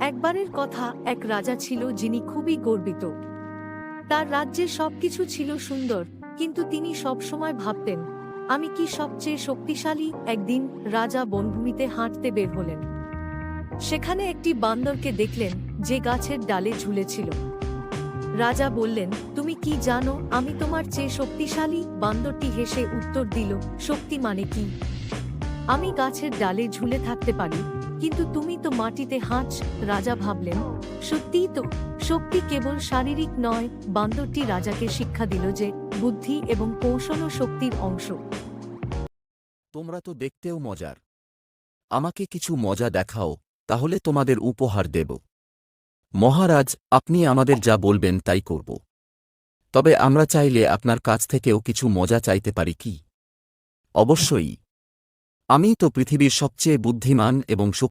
একবারের কথা এক রাজা ছিল যিনি খুবই গর্বিত। তার রাজ্যে সবকিছু ছিল সুন্দর, কিন্তু তিনি সবসময় ভাবতেন, আমি কি সবচেয়ে শক্তিশালী একদিন রাজা বনভূমিতে হাঁটতে বের হলেন? সেখানে একটি বান্দরকে দেখলেন, যে গাছের ডালে ঝুলেছিল। রাজা বললেন, তুমি কি জানো, আমি তোমার চেয়ে শক্তিশালী? বান্দরটি হেসে উত্তর দিল, শক্তি মানে কি? আমি গাছের ডালে ঝুলে থাকতে পারি। কিন্তু তুমি তো মাটিতে হাঁচ, রাজা ভাবলেন। সত্যিই তো, শক্তি কেবল শারীরিক নয়, বান্দরটি রাজাকে শিক্ষা দিল যে বুদ্ধি এবং কৌশলও শক্তির অংশ। তোমরা তো দেখতেও মজার। আমাকে কিছু মজা দেখাও, তাহলে তোমাদের উপহার দেব। মহারাজ, আপনি আমাদের যা বলবেন তাই করব। তবে আমরা চাইলে আপনার কাছ থেকেও কিছু মজা চাইতে পারি কি? অবশ্যই। আমি তো পৃথিবীর সবচেয়ে বুদ্ধিমান এবং